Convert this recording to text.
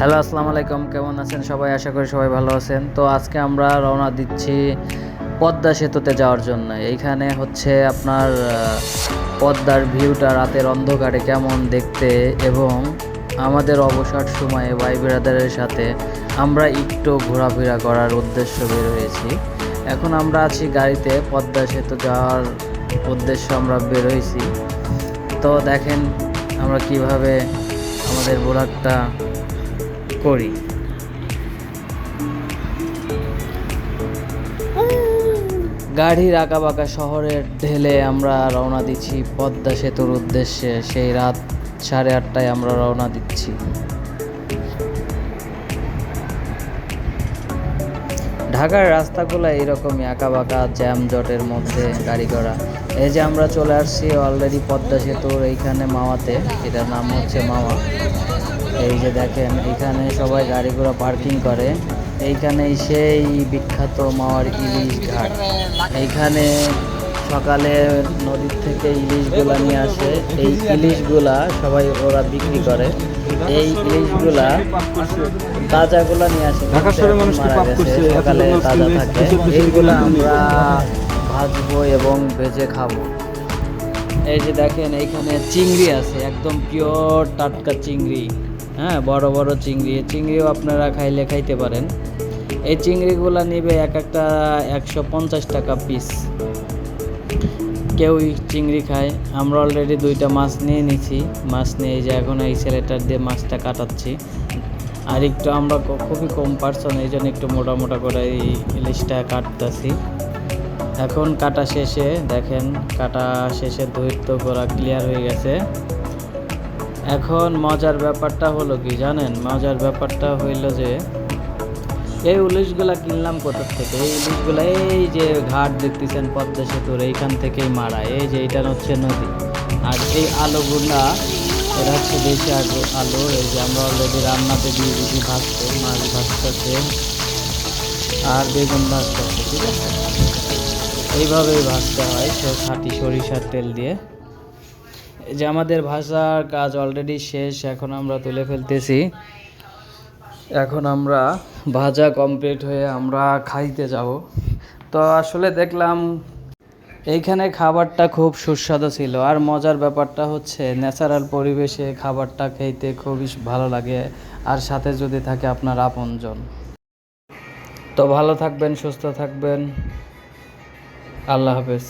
Hello, আসসালামু আলাইকুম। কেমন আছেন সবাই? আশা করি সবাই ভালো আছেন। তো আজকে আমরা রওনা দিচ্ছি পদ্মা সেতুতে যাওয়ার জন্য। এইখানে হচ্ছে আপনার পদ্মার ভিউটা রাতের অন্ধকারে কেমন দেখতে এবং আমাদের অবসর সময়ে ভাই ব্রাদারের সাথে আমরা একটু ঘোরাফেরা করার উদ্দেশ্য বের হয়েছি। এখন আমরা আছি গাড়িতে, পদ্মা সেতু যাওয়ার উদ্দেশ্য আমরা বের হয়েছি। তো দেখেন আমরা কীভাবে আমাদের বোরাকটা করি। গাড়ির আঁকা বাঁকা শহরের ঢেলে আমরা রওনা দিচ্ছি পদ্মা সেতুর উদ্দেশ্যে। সেই রাত সাড়ে আটটায় আমরা রওনা দিচ্ছি। ঢাকার রাস্তাগুলো এইরকমই আঁকা বাঁকা জ্যাম জটের মধ্যে গাড়ি করা এই যে আমরা চলে আসছি অলরেডি পদ্মা সেতুর এইখানে মাওয়াতে এটার নাম হচ্ছে মাওয়া। এই যে দেখেন এখানে সবাই গাড়িগুলো পার্কিং করে। এইখানে সেই বিখ্যাত মাওয়ার ইলিশ ঘাট। এইখানে সকালে নদীর থেকে ইলিশগুলা নিয়ে আসে। এই ইলিশগুলা সবাই ওরা বিক্রি করে। এই ইলিশগুলা তাজাগুলা নিয়ে আসে। মারা গেছে, সকালে তাজা থাকে। এইগুলা আমরা ভাজবো এবং ভেজে খাব। এই যে দেখেন, এইখানে চিংড়ি আছে, একদম পিওর টাটকা চিংড়ি। হ্যাঁ বড় বড় চিংড়ি। চিংড়িও আপনারা খাইলে খাইতে পারেন। এই চিংড়িগুলো নিবে এক একটা একশো পঞ্চাশ টাকা পিস কেউ চিংড়ি খায়। আমরা অলরেডি দুইটা মাছ নিয়ে নিছি। মাছ নিয়ে যে এখন এই ছেলেটার দিয়ে মাছটা কাটাচ্ছি। আর একটু আমরা খুবই কম পারছন এই জন্য একটু মোটা মোটা করে এই ইলিশটা কাটতেছি। এখন কাটা শেষে দেখেন, কাটা শেষে দৈত্য গোড়া ক্লিয়ার হয়ে গেছে। এখন মজার ব্যাপারটা হলো কি জানেন? মজার ব্যাপারটা হইল যে, এই উলিশগুলা কিনলাম কোথা থেকে? এই উলিশগুলা, এই যে ঘাট দেখতেছেন পদ্মা সেতুর, এইখান থেকেই মারা। এই যে এটা হচ্ছে নদী। আর এই আলুগুলা এটা হচ্ছে দেশি আলু আলু। এই যে আমরা অলরেডি রান্নাতে দিয়ে দিচ্ছি ভাজতে মাছ ভাজতেছে। আর বেগুন ভাজতেছে, ঠিক আছে? এইভাবেই ভাজতে হয় খাঁটি সরিষার তেল দিয়ে। যে আমাদের ভাষার কাজ অলরেডি শেষ, এখন আমরা তুলে ফেলতেছি। এখন আমরা ভাজা কমপ্লিট হয়ে আমরা খাইতে যাব। তো আসলে দেখলাম এইখানে খাবারটা খুব সুস্বাদু ছিল, আর মজার ব্যাপারটা হচ্ছে ন্যাচারাল পরিবেশে খাবারটা খেতে খুবই ভালো লাগে, আর সাথে যদি থাকে আপনার আপনজন। তো ভালো থাকবেন, সুস্থ থাকবেন। আল্লাহ হাফেজ।